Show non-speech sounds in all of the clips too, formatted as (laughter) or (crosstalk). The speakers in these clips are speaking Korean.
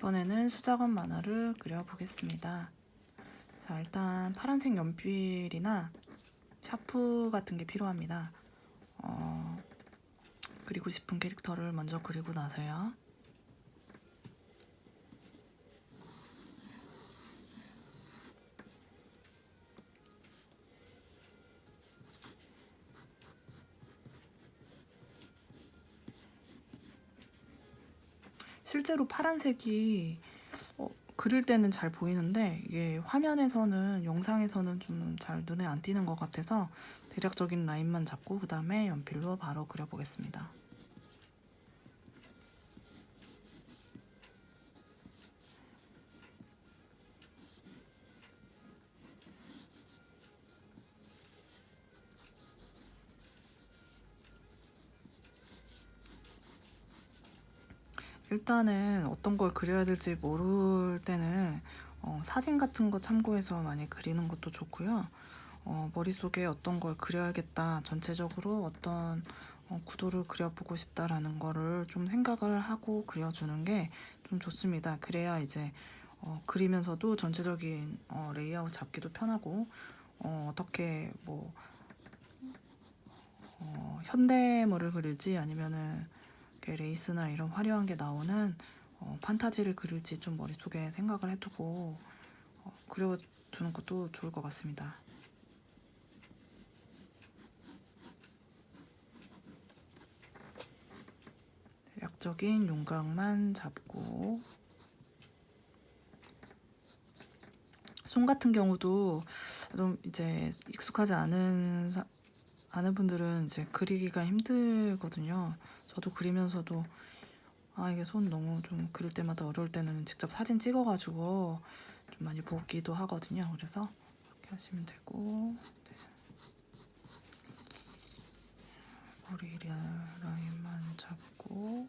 이번에는 수작업 만화를 그려보겠습니다. 자, 일단 파란색 연필이나 샤프 같은 게 필요합니다. 어, 그리고 싶은 캐릭터를 먼저 그리고 나서요. 실제로 파란색이 어, 그릴 때는 잘 보이는데 이게 화면에서는 영상에서는 좀 잘 눈에 안 띄는 것 같아서 대략적인 라인만 잡고 그 다음에 연필로 바로 그려보겠습니다. 일단은 어떤 걸 그려야 될지 모를 때는 어, 사진 같은 거 참고해서 많이 그리는 것도 좋고요. 어, 머릿속에 어떤 걸 그려야겠다, 전체적으로 어떤 어, 구도를 그려보고 싶다라는 거를 좀 생각을 하고 그려주는 게 좀 좋습니다. 그래야 이제 어, 그리면서도 전체적인 어, 레이아웃 잡기도 편하고 어, 어떻게 뭐 어, 현대물을 그릴지 아니면은 레이스나 이런 화려한 게 나오는 어, 판타지를 그릴지 좀 머릿속에 생각을 해두고 어, 그려두는 것도 좋을 것 같습니다. 대략적인 윤곽만 잡고 손 같은 경우도 좀 이제 익숙하지 않은 사- 않은 분들은 이제 그리기가 힘들거든요. 저도 그리면서도 아 이게 손 너무 좀 그릴 때마다 어려울 때는 직접 사진 찍어가지고 좀 많이 보기도 하거든요. 그래서 이렇게 하시면 되고 네. 머리 라인만 잡고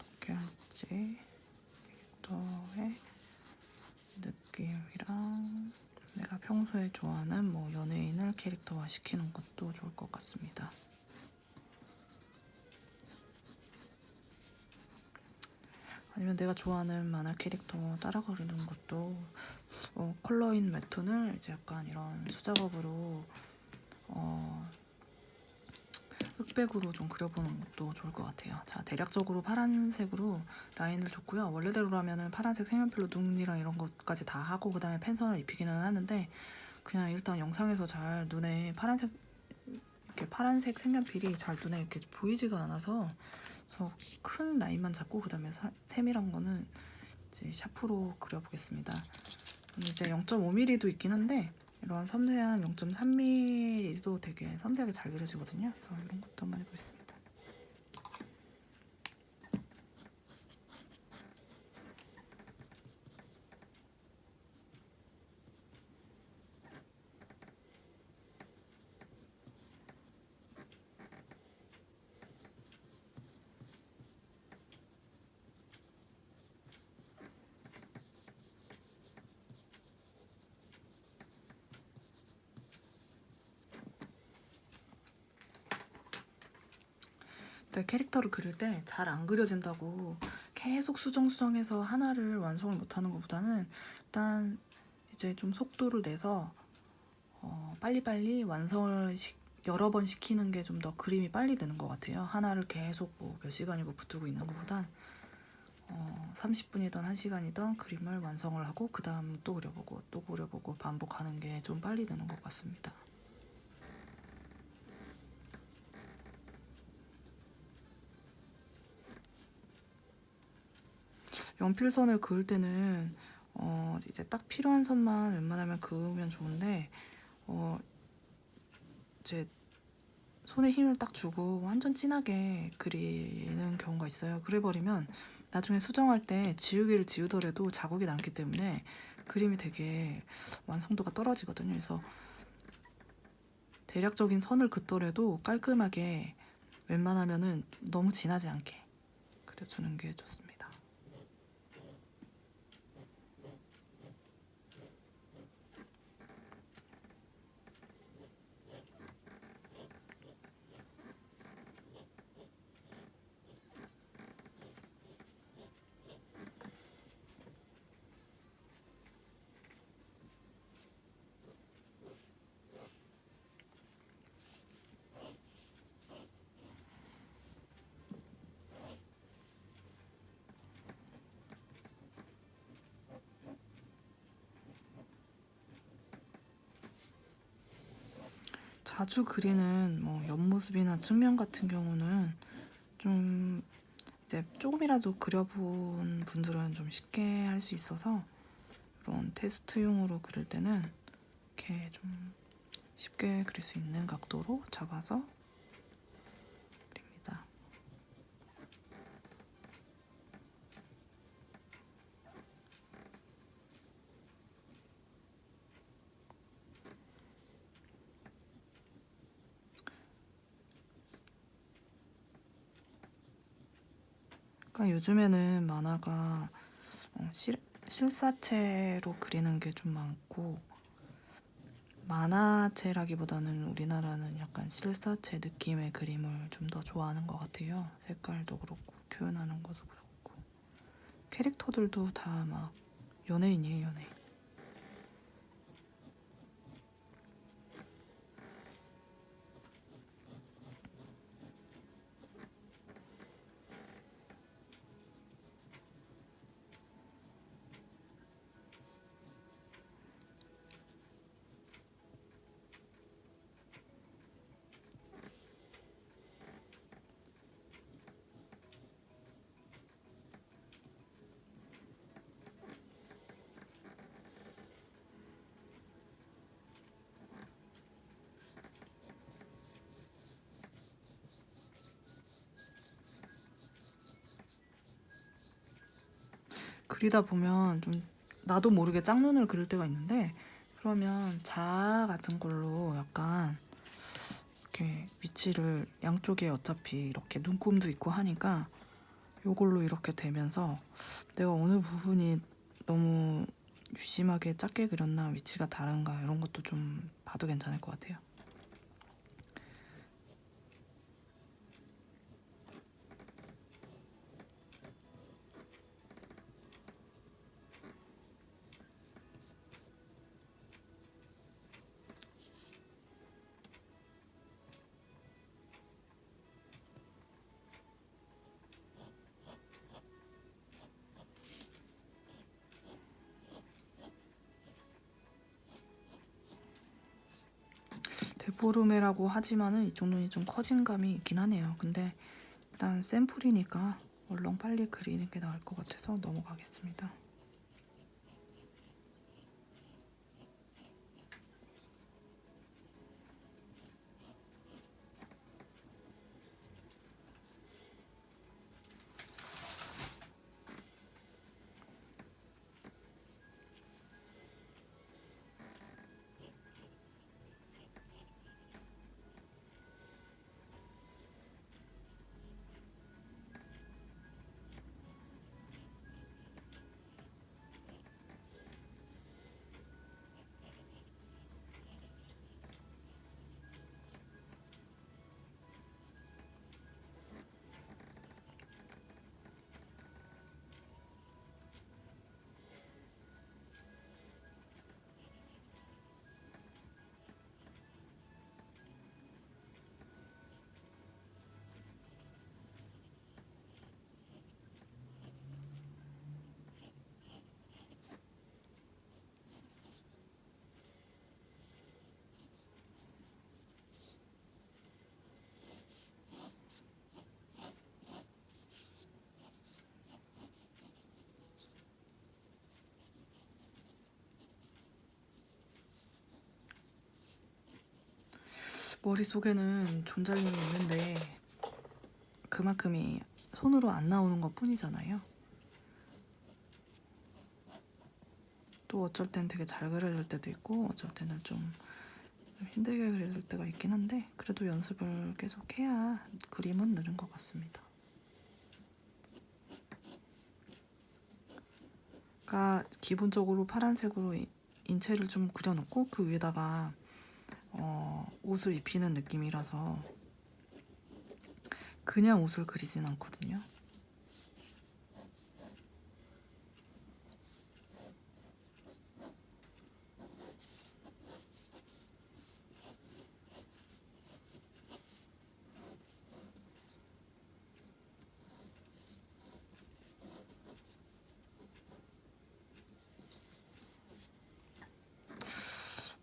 어떻게 할지 캐릭터의 느낌이랑 내가 평소에 좋아하는 뭐 연예인을 캐릭터화 시키는 것도 좋을 것 같습니다. 아니면 내가 좋아하는 만화 캐릭터 따라 그리는 것도 어, 컬러인 웹툰을 이제 약간 이런 수작업으로 어, 흑백으로 좀 그려보는 것도 좋을 것 같아요. 자, 대략적으로 파란색으로 라인을 줬고요. 원래대로라면은 파란색 색연필로 눈이랑 이런 것까지 다 하고 그 다음에 펜선을 입히기는 하는데 그냥 일단 영상에서 잘 눈에 파란색 이렇게 파란색 색연필이 잘 눈에 이렇게 보이지가 않아서 그래서 큰 라인만 잡고 그 다음에 세밀한 거는 이제 샤프로 그려보겠습니다. 이제 0.5mm도 있긴 한데 이런 섬세한 0.3mm도 되게 섬세하게 잘 그려지거든요. 그래서 이런 것도 한번 해보겠습니다. 때 캐릭터를 그릴 때 잘 안 그려진다고 계속 수정수정해서 하나를 완성을 못하는 것보다는 일단 이제 좀 속도를 내서 어, 빨리빨리 완성을 시, 여러 번 시키는 게 좀 더 그림이 빨리 되는 것 같아요. 하나를 계속 뭐 몇 시간이고 붙들고 있는 것보단 어, 30분이든 1시간이든 그림을 완성을 하고 그 다음 또 그려보고 또 그려보고 반복하는 게 좀 빨리 되는 것 같습니다. 연필선을 그을 때는 어 이제 딱 필요한 선만 웬만하면 그으면 좋은데 어 이제 손에 힘을 딱 주고 완전 진하게 그리는 경우가 있어요. 그래버리면 나중에 수정할 때 지우개를 지우더라도 자국이 남기 때문에 그림이 되게 완성도가 떨어지거든요. 그래서 대략적인 선을 긋더라도 깔끔하게 웬만하면은 너무 진하지 않게 그려주는 게 좋습니다. 자주 그리는 뭐 옆모습이나 측면 같은 경우는 좀 이제 조금이라도 그려본 분들은 좀 쉽게 할 수 있어서 이런 테스트용으로 그릴 때는 이렇게 좀 쉽게 그릴 수 있는 각도로 잡아서 그립니다. 그러니까 요즘에는 만화가 어, 실, 실사체로 그리는 게 좀 많고 만화체라기보다는 우리나라는 약간 실사체 느낌의 그림을 좀 더 좋아하는 것 같아요. 색깔도 그렇고 표현하는 것도 그렇고 캐릭터들도 다 막 연예인이에요, 연예인. 그리다 보면 좀 나도 모르게 짝눈을 그릴 때가 있는데 그러면 자 같은 걸로 약간 이렇게 위치를 양쪽에 어차피 이렇게 눈금도 있고 하니까 요걸로 이렇게 되면서 내가 어느 부분이 너무 유심하게 작게 그렸나 위치가 다른가 이런 것도 좀 봐도 괜찮을 것 같아요. 데포르메라고 하지만은 이쪽 눈이 좀 커진 감이 있긴 하네요. 근데 일단 샘플이니까 얼렁 빨리 그리는 게 나을 것 같아서 넘어가겠습니다. 머릿속에는 존잘님이 있는데 그만큼이 손으로 안 나오는 것 뿐이잖아요. 또 어쩔 땐 되게 잘 그려질 때도 있고 어쩔 때는 좀 힘들게 그려질 때가 있긴 한데 그래도 연습을 계속 해야 그림은 느는 것 같습니다. 그러니까 기본적으로 파란색으로 이- 인체를 좀 그려놓고 그 위에다가 어, 옷을 입히는 느낌이라서 그냥 옷을 그리진 않거든요.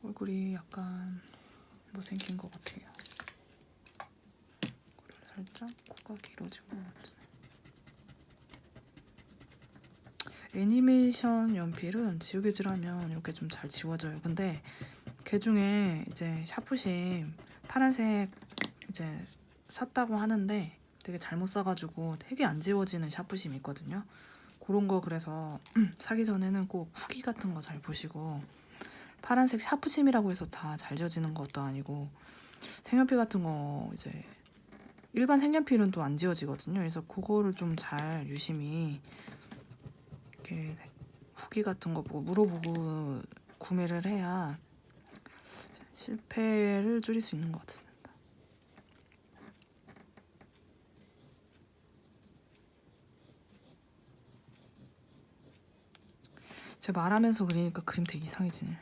얼굴이 약간 못생긴 것 같아요. 살짝 코가 길어진 것 같은. 애니메이션 연필은 지우개질 하면 이렇게 좀 잘 지워져요. 근데 걔 중에 이제 샤프심 파란색 이제 샀다고 하는데 되게 잘못 사가지고 되게 안 지워지는 샤프심이 있거든요. 그런 거 그래서 (clears throat) 사기 전에는 꼭 후기 같은 거 잘 보시고 파란색 샤프심이라고 해서 다 잘 지워지는 것도 아니고 색연필 같은 거 이제 일반 색연필은 또 안 지워지거든요. 그래서 그거를 좀 잘 유심히 이렇게 후기 같은 거 보고 물어보고 구매를 해야 실패를 줄일 수 있는 것 같습니다. 제가 말하면서 그리니까 그림 되게 이상해지네.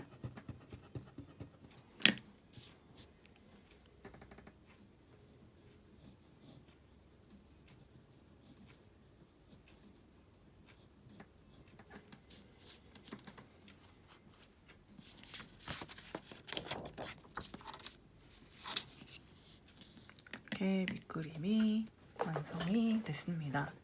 이렇게 밑그림이 완성이 됐습니다.